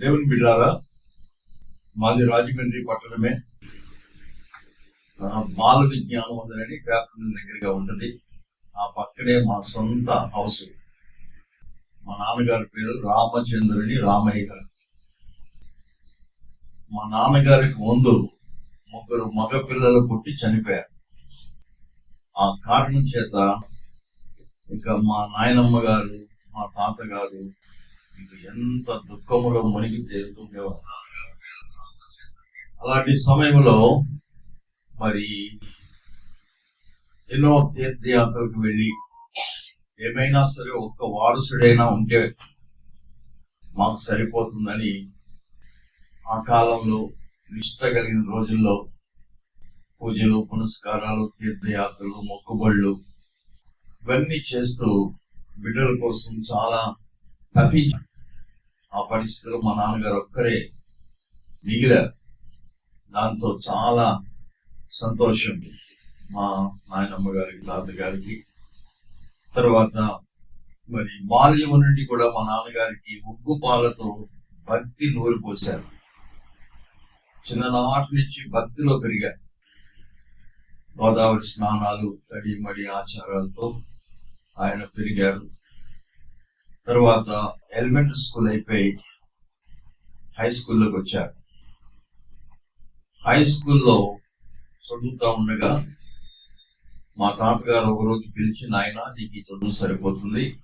దేవుని బిడ్డారా మాది రాజమండ్రి పట్టణమే. బాల విజ్ఞానం ఉందని వ్యాపారం దగ్గరగా ఉంటది. ఆ పక్కనే మా సొంత హౌస్ మా నాన్నగారి పేరు రామచంద్రుని రామయ్య గారు. మా నాన్నగారికి ముందు ముగ్గురు మగ పిల్లలు పుట్టి చనిపోయారు. ఆ కారణం చేత ఇంకా మా నాయనమ్మ గారు మా తాతగారు ఎంత దుఃఖములో మునిగి తేలుతుండేవారు అలాంటి సమయంలో మరి ఎన్నో తీర్థయాత్రకు వెళ్ళి ఏమైనా సరే ఒక్క వారసుడైనా ఉంటే మాకు సరిపోతుందని ఆ కాలంలో నిష్ట కలిగిన రోజుల్లో పూజలు పునస్కారాలు తీర్థయాత్రలు మొక్కుబళ్ళు ఇవన్నీ చేస్తూ బిడ్డల కోసం చాలా తప్పించారు ఆ పరిస్థితిలో మా నాన్నగారు ఒక్కరే మిగిలారు. దాంతో చాలా సంతోషం. మా నాయనమ్మ గారికి తాతగారికి. తర్వాత మరి బాల్యం నుండి కూడా మా నాన్నగారికి ముగ్గు పాలతో భక్తి నూరు పోశారు. చిన్ననాటి నుంచి భక్తిలో పెరిగారు. గోదావరి స్నానాలు తడి మడి ఆచారాలతో ఆయన పెరిగారు. తర్వాత ఎలిమెంటరీ స్కూల్ అయిపోయి హై స్కూల్లోకి వచ్చారు. హై స్కూల్లో చదువుతా ఉండగా మా తాతగారు ఒకరోజు పిలిచి నాయన నీకు ఈ చదువు సరిపోతుంది.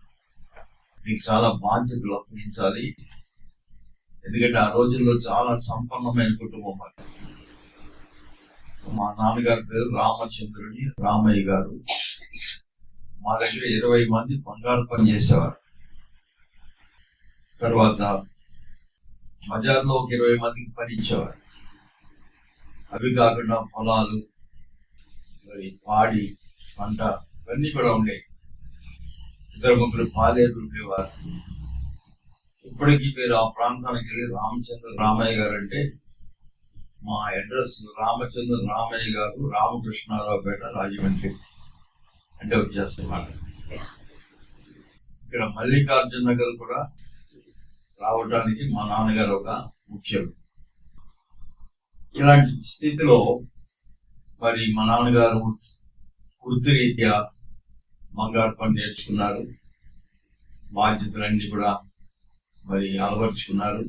నీకు చాలా బాధ్యతలు అప్పగించాలి. ఎందుకంటే ఆ రోజుల్లో చాలా సంపన్నమైన కుటుంబం మా నాన్నగారి పేరు రామచంద్రుని రామయ్య గారు. మా దగ్గర ఇరవై మంది బంగారు పని చేసేవారు. తర్వాత బజార్లో ఒక ఇరవై మందికి పని ఇచ్చేవారు. అవి కాకుండా పొలాలు మరి పాడి పంట ఇవన్నీ కూడా ఉండేవి ఇద్దరు ముగ్గురు పాలేరు ఉండేవారు. ఇప్పటికీ మీరు ఆ ప్రాంతానికి వెళ్ళి రామచంద్ర రామయ్య గారు అంటే మా అడ్రస్ రామచంద్ర రామయ్య గారు రామకృష్ణారావు పేట రాజమండ్రి. అంటే వచ్చేస్తున్నారు. ఇక్కడ మల్లికార్జున నగర్ కూడా రావడానికి మా నాన్నగారు ఒక ముఖ్యం. ఇలాంటి స్థితిలో మరి మా నాన్నగారు వృత్తిరీత్యా బంగారు పని నేర్చుకున్నారు. బాధ్యతలన్నీ కూడా మరి అలవర్చుకున్నారు.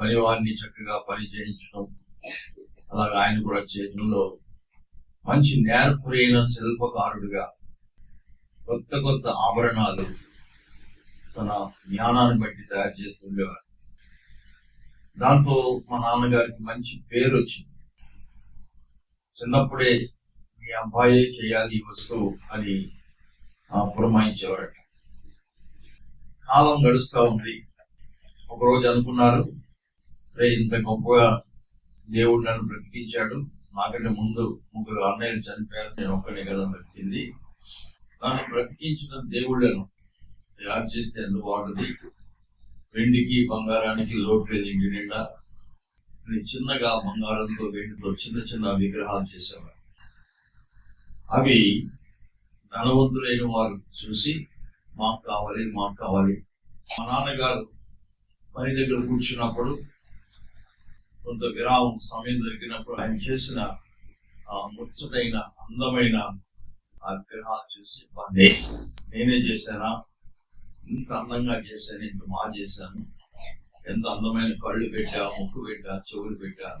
పనివారిని చక్కగా పని చేయించడం అలాగే ఆయన కూడా చేయడంలో మంచి నేర్పురైన శిల్పకారుడిగా కొత్త కొత్త ఆభరణాలు తన జ్ఞానాన్ని బట్టి తయారు చేస్తుండేవారు. దాంతో మా నాన్నగారికి మంచి పేరు వచ్చింది. చిన్నప్పుడే మీ అబ్బాయే చేయాలి ఈ వస్తువు అని పురమాయించేవారట కాలం గడుస్తూ ఉంది. ఒకరోజు అనుకున్నారు రే ఇంత గొప్పగా దేవుడు నన్ను బ్రతికించాడు. నాకంటే ముందు ముగ్గురు అన్నయ్యలు చనిపోయారు. నేను ఒక్కనే కదా బ్రతికింది. నన్ను బ్రతికించిన దేవుళ్ళను. తయారు చేస్తే ఎందుకు బాగుంటుంది వెండికి బంగారానికి లోటు లేదు ఇంటి నిండా చిన్నగా బంగారంతో వెండితో చిన్న చిన్న విగ్రహాలు చేసేవారు. అవి ధనవంతులైన వారు చూసి మాకు కావాలి మాకు కావాలి. మా నాన్నగారు పని దగ్గర కూర్చున్నప్పుడు కొంత విరామం సమయం దొరికినప్పుడు ఆయన చేసిన ఆ ముచ్చటైన అందమైన ఆ విగ్రహాలు చూసి నేనే చేశానా? ఇంత అందంగా చేశాను ఇంత మా చేశాను. ఎంత అందమైన కళ్ళు పెట్టా ముక్కు పెట్టా చెవులు పెట్టా.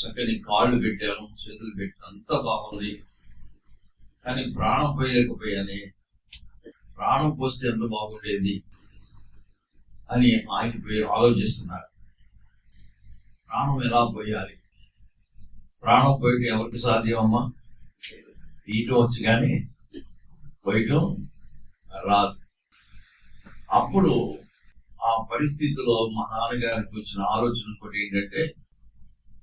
చక్కని కాళ్ళు పెట్టాను చేతులు పెట్టాను. అంత బాగుంది. కానీ ప్రాణం పోయలేకపోయానే. ప్రాణం పోస్తే ఎంత బాగుండేది అని ఆయన పోయి ఆలోచిస్తున్నారు. ప్రాణం ఎలా పోయాలి? ప్రాణం పోయటం ఎవరికి సాధ్యమమ్మా? తీయటం వచ్చి కానీ పోయటం రాదు. అప్పుడు ఆ పరిస్థితిలో మా నాన్నగారికి వచ్చిన ఆలోచన ఒకటి ఏంటంటే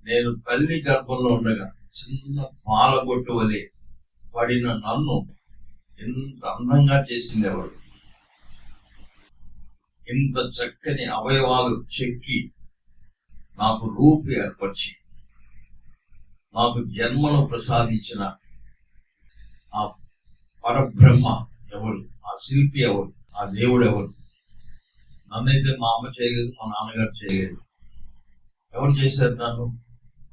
నేను తల్లి గర్భంలో ఉండగా చిన్న పాలగొట్టు వలె పడిన నన్ను ఎంత అందంగా చేసింది ఎవరు? ఇంత చక్కని అవయవాలు చెక్కి నాకు రూపు ఏర్పరిచి నాకు జన్మను ప్రసాదించిన ఆ పరబ్రహ్మ ఎవరు? ఆ శిల్పి ఎవరు? ఆ దేవుడు ఎవరు? నన్నైతే మా అమ్మ చేయలేదు మా నాన్నగారు చేయలేదు. ఎవరు చేశారు నన్ను?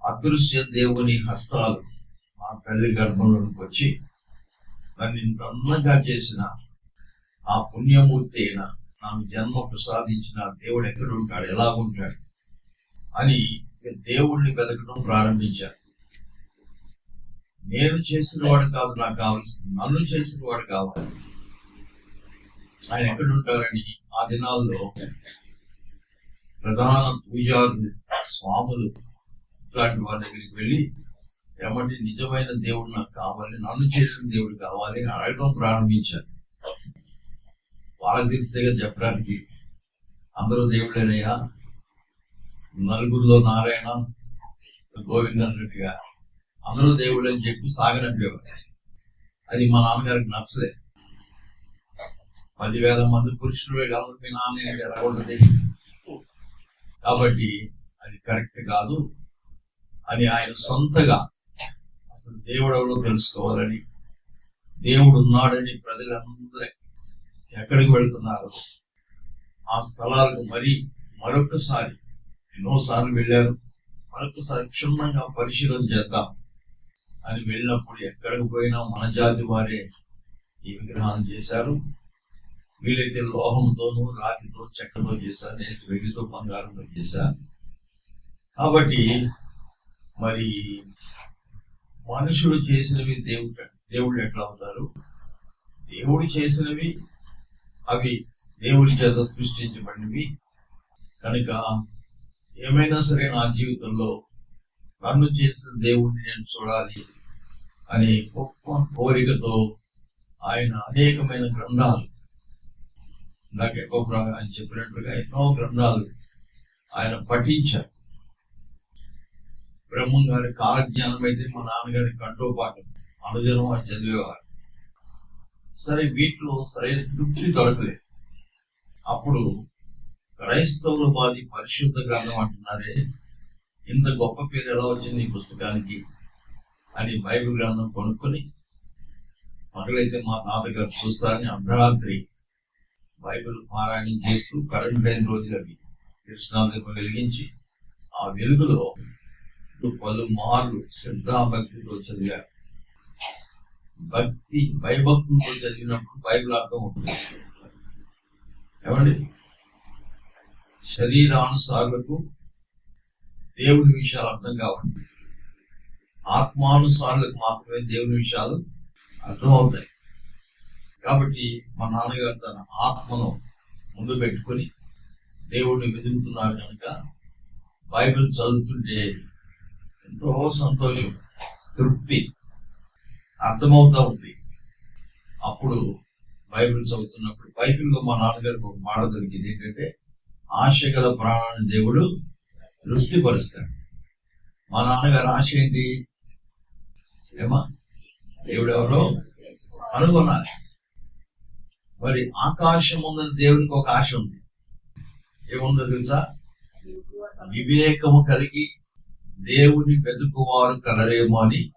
అదృశ్య దేవుని హస్తాలు మా తల్లి గర్భంలోనికి వచ్చి నన్ను ఇంత అందంగా చేసిన ఆ పుణ్యమూర్తి అయిన నాకు జన్మ ప్రసాదించిన దేవుడు ఎక్కడ ఉంటాడు? ఎలా ఉంటాడు? అని దేవుణ్ణి వెతకడం ప్రారంభించాను నేను చేసిన వాడు కాదు నాకు కావాల్సింది. నన్ను చేసిన వాడు కావాలి. ఆయన ఎక్కడుంటారని ఆ దినాల్లో ప్రధాన పూజారులు స్వాములు ఇట్లాంటి వారి దగ్గరికి వెళ్ళి ఏమంటే నిజమైన దేవుడు నాకు కావాలి నన్ను చేసిన దేవుడు కావాలి అని అడగడం ప్రారంభించారు. వాళ్ళకి తెలిస్తే చెప్పడానికి అందరూ దేవుళ్ళేనయ్యా నలుగురిలో నారాయణ గోవింద అన్నట్టుగా అందరూ దేవుడు అని చెప్పి సాగనప్పేవారు అది మా నాన్నగారికి నచ్చలే పదివేల మంది పురుషులు వెళ్ళాలి మీ నాన్న ఏంటి కాబట్టి అది కరెక్ట్ కాదు అని ఆయన సొంతగా అసలు దేవుడు ఎవరో తెలుసుకోవాలని దేవుడు ఉన్నాడని ప్రజలందరూ ఎక్కడికి వెళ్తున్నారు? ఆ స్థలాలకు మరి మరొకసారి ఎన్నోసార్లు వెళ్ళారు. మరొకసారి క్షుణ్ణంగా పరిశీలన చేద్దాం అని వెళ్ళినప్పుడు ఎక్కడికి పోయినా మన జాతి వారే ఈ విగ్రహాన్ని చేశారు. వీలైతే లోహంతోనూ రాతితో చెక్కతో చేశా నేను వెండితో బంగారంతో చేశాను. కాబట్టి మరి మనుషులు చేసినవి దేవుడు దేవుళ్ళు ఎట్లా అవుతారు? దేవుడు చేసినవి అవి దేవుడి చేత సృష్టించబడినవి. కనుక ఏమైనా సరే నా జీవితంలో నన్ను చేసిన దేవుడిని నేను చూడాలి అనే గొప్ప కోరికతో ఆయన అనేకమైన గ్రంథాలు ఇందాక ఎక్కువ ఆయన చెప్పినట్లుగా ఎన్నో గ్రంథాలు ఆయన పఠించారు. బ్రహ్మం గారి కాలజ్ఞానం అయితే మా నాన్నగారి కంఠోపాఠం అనుజనం అని చదివేవారు సరే వీటిలో సరైన తృప్తి దొరకలేదు. అప్పుడు క్రైస్తవుల బాధి పరిశుద్ధ గ్రంథం అంటున్నారే ఇంత గొప్ప పేరు ఎలా వచ్చింది ఈ పుస్తకానికి అని బైబిల్ గ్రంథం కొనుక్కొని పగలైతే మా తాతగారు చూస్తారని అర్ధరాత్రి బైబిల్ పారాయణం చేస్తూ కరెంట్ లేని రోజులవి కృష్ణాదీపం వెలిగించి ఆ వెలుగులో పలు మార్లు శ్రద్ధాభక్తితో చదివారు. భక్తి భయభక్తులతో చదివినప్పుడు బైబిల్ అర్థం ఉంటుంది. ఏమండి? శరీరానుసారులకు దేవుని విషయాలు అర్థం కావండి ఆత్మానుసారులకు మాత్రమే దేవుని విషయాలు అర్థమవుతాయి. కాబట్టి మా నాన్నగారు తన ఆత్మను ముందు పెట్టుకొని దేవుడిని వెతుకుతున్నారు కనుక బైబిల్ చదువుతుంటే ఎంతో సంతోషం తృప్తి అర్థమవుతా ఉంది. అప్పుడు బైబిల్ చదువుతున్నప్పుడు బైబిల్లో మా నాన్నగారికి ఒక మాట దొరికింది ఏంటంటే ఆశ గల ప్రాణాన్ని దేవుడు తృప్తిపరుస్తాడు మా నాన్నగారు ఆశ ఏంటి? ఏమా? దేవుడు ఎవరో కనుగొనాలి. మరి ఆకాశం ఉందని దేవునికి ఒక ఆశ ఉంది. ఏముందో తెలుసా? వివేకము కలిగి దేవుని వెతుకువారు కలరేమో అని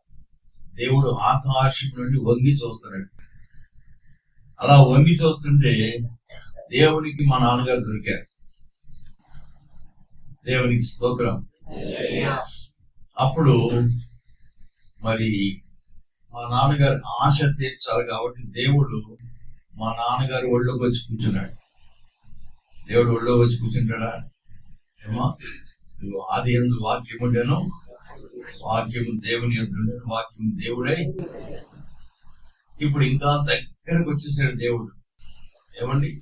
దేవుడు ఆకాశం నుండి వంగి చూస్తున్నాడు. అలా వంగి చూస్తుంటే దేవునికి మా నాన్నగారు దొరికారు. దేవునికి స్తోత్రం. అప్పుడు మరి మా నాన్నగారు ఆశ తీర్చాలి కాబట్టి దేవుడు మా నాన్నగారు ఒళ్ళోకి వచ్చి కూర్చున్నాడు. దేవుడు ఒళ్ళో వచ్చి కూర్చుంటాడా? ఏమా నువ్వు ఆది ఎందు వాక్యం ఉండేను వాక్యము దేవుని ఎందుకు వాక్యం దేవుడై ఇప్పుడు ఇంకా దగ్గరకు వచ్చేసాడు దేవుడు. ఏమండి?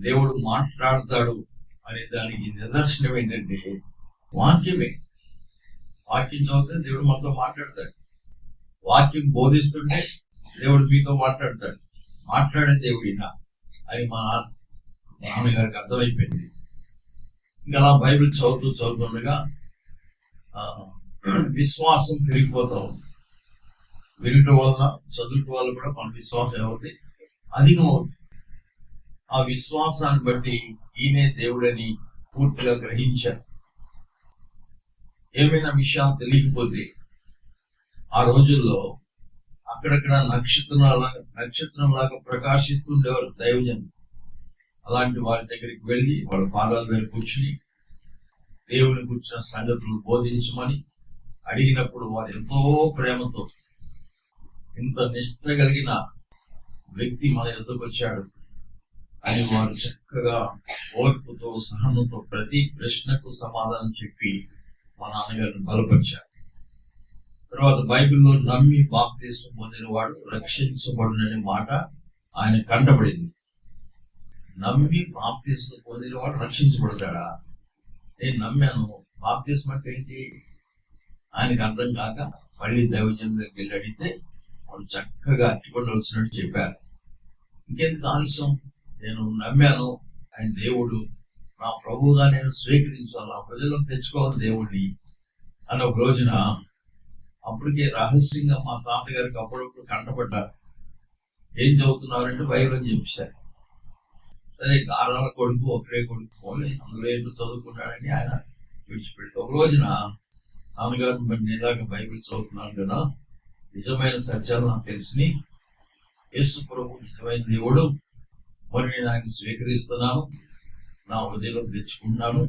దేవుడు మాట్లాడతాడు అనే దానికి నిదర్శనం ఏంటంటే వాక్యమే. వాక్యం చదివితే దేవుడు మనతో మాట్లాడతాడు. వాక్యం బోధిస్తుంటే దేవుడు మీతో మాట్లాడతాడు. మాట్లాడే దేవుడినా అని మా మా నాన్నగారికి అర్థమైపోయింది. ఇంకా అలా బైబిల్ చదువుతూ చదువుతుండగా ఆ, విశ్వాసం పెరిగిపోతా ఉంది. వినటం వల్ల చదువుకు వల్ల కూడా మన విశ్వాసం ఏమవుతుంది అధికమవుతుంది ఆ విశ్వాసాన్ని బట్టి ఈయనే దేవుడని పూర్తిగా గ్రహించారు. ఏమైనా విషయాలు తెలియకపోతే ఆ రోజుల్లో అక్కడక్కడ నక్షత్రం నక్షత్రం లాగా ప్రకాశిస్తుండేవారు దైవజన్ అలాంటి వారి దగ్గరికి వెళ్ళి వాళ్ళ పాదాల దగ్గర కూర్చుని దేవుని కూర్చున్న సంగతులు బోధించమని అడిగినప్పుడు వారు ఎంతో ప్రేమతో ఇంత నిష్ట కలిగిన వ్యక్తి మన ఎందుకు వచ్చాడు అని వారు చక్కగా ఓర్పుతో సహనంతో ప్రతి ప్రశ్నకు సమాధానం చెప్పి మా నాన్నగారిని బలపరిచారు. తర్వాత బైబిల్లో నమ్మి బాప్తీసం పొందిన వాడు రక్షించబడుననే మాట ఆయన కంటపడింది నమ్మి బాప్తీసం పొందిన వాడు రక్షించబడతాడా? నేను నమ్మాను. బాప్తీసం అంటే ఏంటి? ఆయనకు అర్థం కాక మళ్ళీ దైవజన్ దగ్గరికి వెళ్ళి అడిగితే వాడు చక్కగా అట్టిపడవలసినట్టు చెప్పారు. ఇంకెందుకు ఆలస్యం? నేను నమ్మాను. ఆయన దేవుడు. నా ప్రభువుగా నేను స్వీకరించాలి. ఆ ప్రజలను తెచ్చుకోవాలి దేవుడిని. అని ఒక రోజున అప్పటికే రహస్యంగా మా తాతగారికి అప్పుడప్పుడు కంటపడ్డారు ఏం చదువుతున్నారంటే బైబిల్ చెప్పేశారు. సరే గారాల కొడుకు ఒకడే కొడుకు పోలే అందులో ఏంటో చదువుకున్నాడని ఆయన విడిచిపెట్టి. ఒక రోజున నాన్నగారు మరి నేదాకా బైబిల్ చదువుతున్నాను కదా. నిజమైన సత్యాలు నాకు తెలిసి యేసు ప్రభు నిజమైన దేవుడు. మరి నేను ఆయన స్వీకరిస్తున్నాను. నా హృదయంలో తెచ్చుకుంటున్నాను.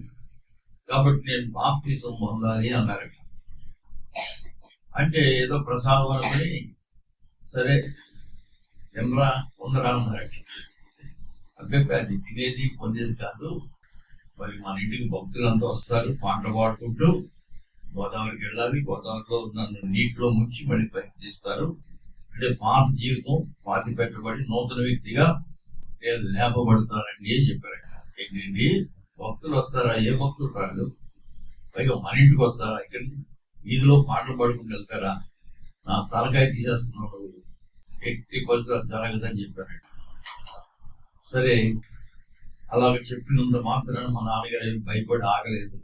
కాబట్టి నేను బాప్తిజం పొందాలి అన్నారట అంటే ఏదో ప్రసాదం అనుకుని సరే ఎమరా పొందరా అన్నారట అబ్బాయి అది తినేది పొందేది కాదు. మరి మన ఇంటికి భక్తులంతా వస్తారు పాటలు పాడుకుంటూ గోదావరికి వెళ్ళాలి. గోదావరిలో నన్ను నీటిలో ముంచి మళ్ళీ ప్రయత్నిస్తారు అంటే పాత జీవితం పాతి పెట్టబడి నూతన వ్యక్తిగా నేను లేపబడతానండి అని చెప్పారు ఏంటండి భక్తులు వస్తారా? ఏ భక్తులు రాదు పైగా మన ఇంటికి వస్తారా? ఇక్కడ వీధిలో పాటలు పాడుకుంటూ వెళ్తారా? నా తలకాయ తీసేస్తున్నాడు. ఎట్టి పరిస్థితులు జరగదని చెప్పారు సరే అలాగ చెప్పినంత మాత్రాన మా నాన్నగారు భయపడి ఆగలేదు.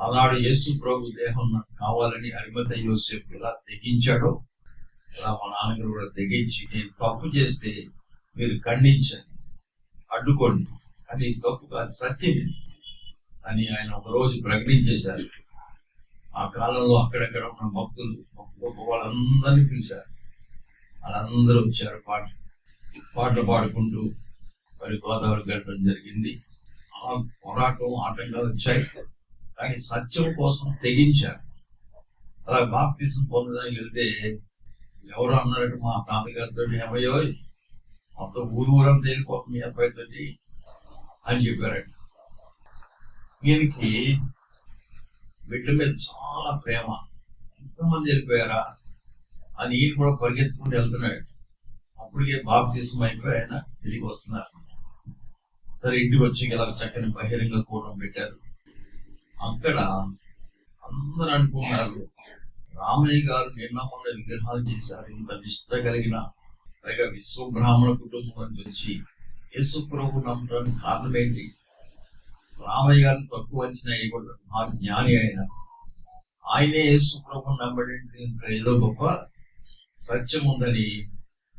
ఆనాడు యేసు ప్రభు దేహం నాకు కావాలని అరిమత యోసేపు ఎలా తెగించాడో అలా మా నాన్నగారు కూడా తెగించి నేను తప్పు చేస్తే మీరు ఖండించండి అడ్డుకోండి. కానీ తప్పు కాదు సత్యమే. అని ఆయన ఒక రోజు ప్రకటించేశారు. ఆ కాలంలో అక్కడక్కడ ఉన్న భక్తులు గొప్ప వాళ్ళందరినీ పిలిచారు. వాళ్ళందరూ వచ్చారు పాట పాటలు పాడుకుంటూ మరి గోదావరి గడపడం జరిగింది. ఆ పోరాటం ఆటంకాలు వచ్చాయి. కానీ సత్యం కోసం తెగించారు. అలా బాప్తీసం పొందడానికి వెళ్తే ఎవరు అన్నారంటే మా తాతగారితో ఏమయ్యో మొత్తం ఊరు ఊరం తేలిపోతుంది మీ అబ్బాయితో అని చెప్పారంట. దీనికి బిడ్డ మీద చాలా ప్రేమ. ఎంతమంది వెళ్ళిపోయారా? అని ఈయన కూడా పరిగెత్తుకుంటూ వెళ్తున్నాడు. అప్పటికే బాప్తీసం అయిపోయి ఆయన తిరిగి వస్తున్నారు. సరే ఇంటికి వచ్చి ఇలా చక్కని బహిరంగ కూడం పెట్టారు. అక్కడ అందరూ అనుకున్నారు రామయ్య గారు నిన్న మొన్న విగ్రహాలు చేశారు. ఇంత నిష్ట కలిగిన పైగా విశ్వ బ్రాహ్మణ కుటుంబం అని వచ్చి యేసు ప్రభు నమ్మడానికి కారణం ఏంటి? రామయ్య గారిని తక్కువ అంచనా వేయకూడదు. మా జ్ఞాని ఆయన. ఆయనే యేసు ప్రభు నమ్మడి ఏదో గొప్ప సత్యం ఉందని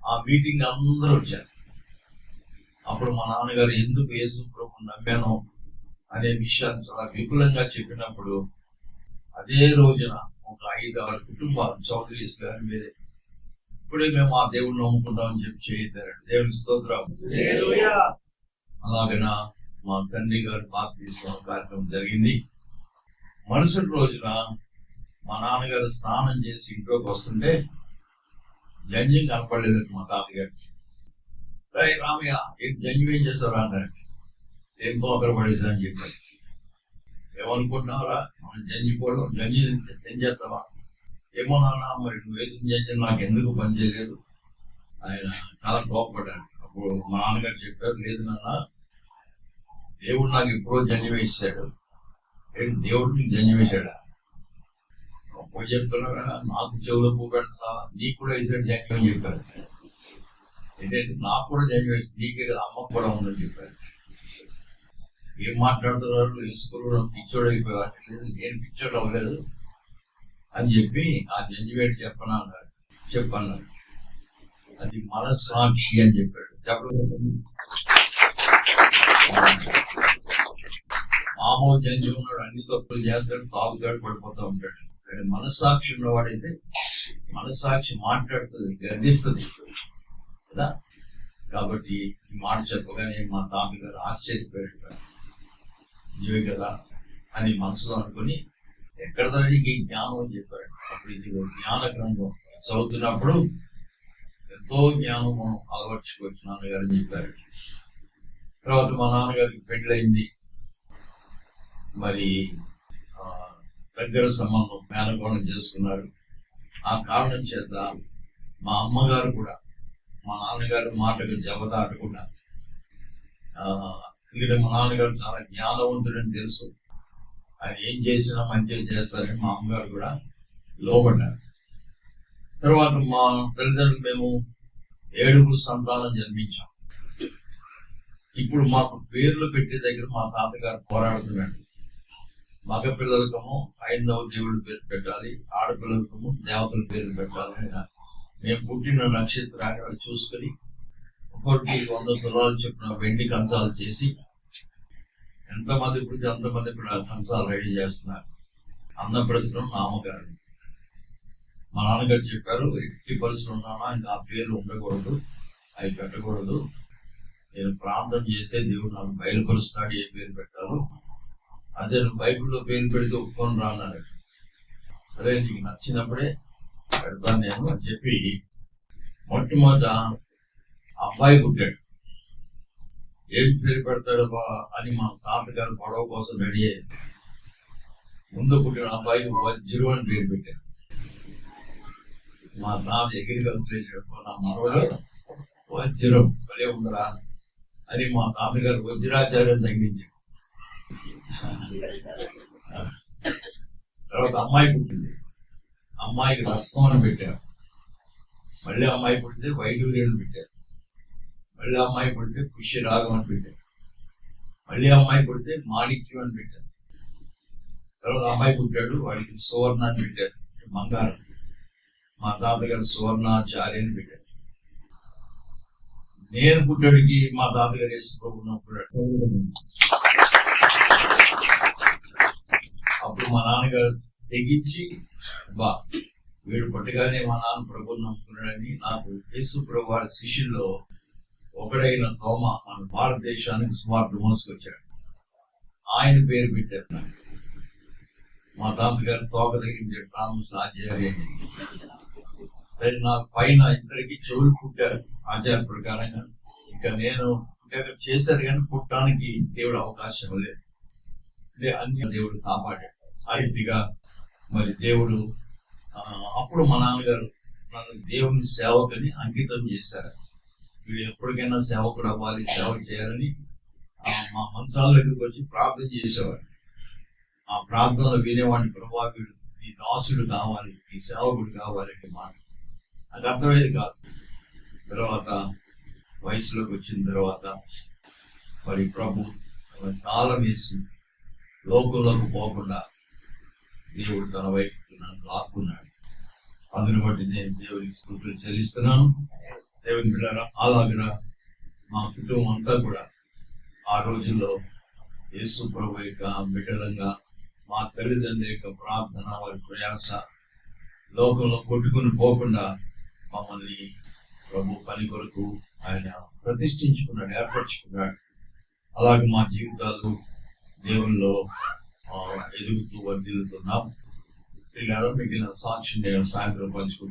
ఆ మీటింగ్ అందరూ వచ్చారు. అప్పుడు మా నాన్నగారు ఎందుకు యేసు ప్రభు నమ్మాను అనే విషయాన్ని చాలా విపులంగా చెప్పినప్పుడు అదే రోజున ఒక ఐదు ఆరు కుటుంబాలు చౌదరీస్ గారి మీదే ఇప్పుడే మేము ఆ దేవుడిని నమ్ముకుంటామని చెప్పి చేయతారు దేవుని స్తోత్రం. అలాగన? మా తండ్రి గారు బాప్తీసం కార్యక్రమం జరిగింది. మరుసటి రోజున మా నాన్నగారు స్నానం చేసి ఇంట్లోకి వస్తుంటే జంజం కనపడలేదు మా తాతగారికి. రై రామయ్య ఏం జంజం ఏం చేస్తారా అన్నారు ఏం పోకర పడేసా అని చెప్పారు. ఏమనుకుంటున్నారా మనం జంజిపోవడం జంజి ఏం చేస్తావా ఏమో నాన్న మరి నువ్వు వేసిన జంజం నాకు ఎందుకు పనిచేయలేదు? ఆయన చాలా కోపడ్డాడు అప్పుడు మా నాన్నగారు చెప్పారు లేదు నాన్న దేవుడు నాకు ఎప్పుడో జన్మేశాడు ఏంటి దేవుడు నీకు జన్మేశాడా వేశాడా చెప్తున్నావు నాకు చెవులు పూ పెడతా నీకు కూడా వేసాడు జన్మని చెప్పారు ఏంటంటే నాకు కూడా జన్మేసి నీకే కదా అమ్మకు కూడా ఉందని చెప్పారు ఏం మాట్లాడుతున్నారు? ఇసుకలు పిచ్చోడు అయిపోయారు నేను పిచ్చోడు అవ్వలేదు అని చెప్పి ఆ జంజివేట్ చెప్పనా అన్నారు చెప్పన్నారు అది మనస్సాక్షి అని చెప్పాడు. చెప్పడం మామూలు జంజి ఉన్నాడు అన్ని తప్పులు చేస్తాడు తాగుతాడు పడిపోతూ ఉంటాడు. కానీ మనస్సాక్షి ఉన్నవాడైతే మనస్సాక్షి మాట్లాడుతుంది గర్ణిస్తుంది. కదా? కాబట్టి ఈ మాట చెప్పగానే మా తాతగారు ఆశ్చర్యపోయాడు ఇవే కదా? అని మనసులో అనుకుని ఎక్కడ దానికి జ్ఞానం? అని చెప్పాడు అప్పుడు ఇది ఒక జ్ఞాన గ్రంథం చదువుతున్నప్పుడు ఎంతో జ్ఞానం మనం అలవర్చుకోవచ్చు నాన్నగారు చెప్పారు తర్వాత మా నాన్నగారికి పెళ్ళయింది. మరి దగ్గర సంబంధం మేనకోణం చేసుకున్నారు ఆ కారణం చేత మా అమ్మగారు కూడా మా నాన్నగారు మాటకు జవదాటకుండా ఎందుకంటే మా నాన్నగారు చాలా జ్ఞానవంతుడని తెలుసు. ఆయన ఏం చేసినా మంచిగా చేస్తారని మా అమ్మగారు కూడా లోపడ్డారు తర్వాత మా తల్లిదండ్రులు మేము ఏడుగురు సంతానం జన్మించాం. ఇప్పుడు మాకు పేర్లు పెట్టే దగ్గర మా తాతగారు పోరాడుతున్నాడు. మగపిల్లలకము ఐదవ దేవుడి పేరు పెట్టాలి ఆడపిల్లలకము దేవతల పేరు పెట్టాలి మేము పుట్టిన నక్షత్రాన్ని చూసుకొని ఒక్కొక్కటి వంద తులాలు చెప్పిన వెండి కంచాలు చేసి ఎంతమంది పుడితే అంతమంది ఇప్పుడు కంచాలు రెడీ చేస్తున్నారు. అన్నప్రసరం నామకరణం. మా నాన్నగారు చెప్పారు ఎట్టి పరిస్థితులు ఉన్నానా ఇంకా ఆ పేరు ఉండకూడదు అవి పెట్టకూడదు. నేను ప్రార్థన చేస్తే దేవుడు నాకు బయలుపరుస్తాడు ఏ పేరు పెట్టాలో అదే నువ్వు బైబిల్లో పేరు పెడితే ఒప్పుకొని రాన్నారు సరే నీకు నచ్చినప్పుడే పెడతాను నేను అని చెప్పి మొట్టమొదట అబ్బాయి పుట్టాడు. ఏం పేరు పెడతాడు బా అని మా తాతగారు గొడవ కోసం రెడీ అయ్యింది ముందు పుట్టిన అబ్బాయి వజ్రు అని పేరు పెట్టాడు మా తాత ఎగిరి కలిసినప్పుడు నా మనవడు వజ్రం. భలే ఉందరా. అని మా తాతగారు వజ్రాచార్యం తగ్గించారు తర్వాత అమ్మాయి పుట్టింది. అమ్మాయికి రత్నం అని పెట్టారు. మళ్ళీ అమ్మాయి పుడితే వైడూర్యం పెట్టారు. మళ్ళీ అమ్మాయి పుడితే పుష్యరాగం అని పెట్టారు. మళ్ళీ అమ్మాయి పుడితే మాణిక్యం అని పెట్టారు. తర్వాత అమ్మాయి పుట్టాడు వాడికి సువర్ణ అని పెట్టారు బంగారం మా తాతగారు సువర్ణాచార్య అని పెట్టారు. నేను పుట్టాడికి మా తాతగారు వేసి ప్రభున్నప్పుడు అప్పుడు మా నాన్నగారు తెగించి బా వీడు పట్టుగానే మా నాన్న ప్రభుని నమ్ముకున్నాడని నాకు యేసు ప్రభు వారి శిష్యుల్లో ఒకడైన తోమ మన భారతదేశానికి సుమారు మోసుకొచ్చాడు ఆయన పేరు పెట్టారు మా తాతగారు తోక దగ్గర తాము ఆచార్య సరే నాకు పైన ఇద్దరికి చెవులు పుట్టారు ఆచార ప్రకారంగా. ఇంకా నేను చేశారు కానీ పుట్టడానికి దేవుడు అవకాశం లేదు. అంటే అన్ని దేవుడు కాపాడాడు. ఆ రీతిగా మరి దేవుడు అప్పుడు మా నాన్నగారు నన్ను దేవుని సేవకుని అంకితం చేశారు. వీడు ఎప్పటికైనా సేవకుడు అవ్వాలి సేవ చేయాలని మా మా దగ్గరికి వచ్చి ప్రార్థన చేసేవాడు. ఆ ప్రార్థనలు వినేవాడిని ప్రభా వీడు ఈ దాసుడు కావాలి ఈ సేవకుడు కావాలి మాట. అది అర్థమయ్యేది కాదు. తర్వాత వయసులోకి వచ్చిన తర్వాత మరి ప్రభు తాళం వేసి లోకంలోకి పోకుండా దేవుడు తన వైపు నన్ను లాక్కున్నాడు. అందుని బట్టి నేను దేవునికి స్థుతులు చెల్లిస్తున్నాను. దేవుని బిడ్డారా అలాగిన మా కుటుంబం అంతా కూడా ఆ రోజుల్లో యేసు ప్రభు యొక్క బిడ్డలంగా మా తల్లిదండ్రుల యొక్క ప్రార్థన వారి ప్రయాస లోకంలో కొట్టుకుని పోకుండా మమ్మల్ని ప్రభు పని కొరకు ఆయన ప్రతిష్ఠించుకున్నాడు ఏర్పరచుకున్నాడు. అలాగే మా జీవితాలు దేవుల్లో ఆ, ఎదుగుతూ వర్ధిల్లుతున్నాం. పిల్లలు మిగిలిన సాక్షి నేను సాయంత్రం పంచుకుంటాను.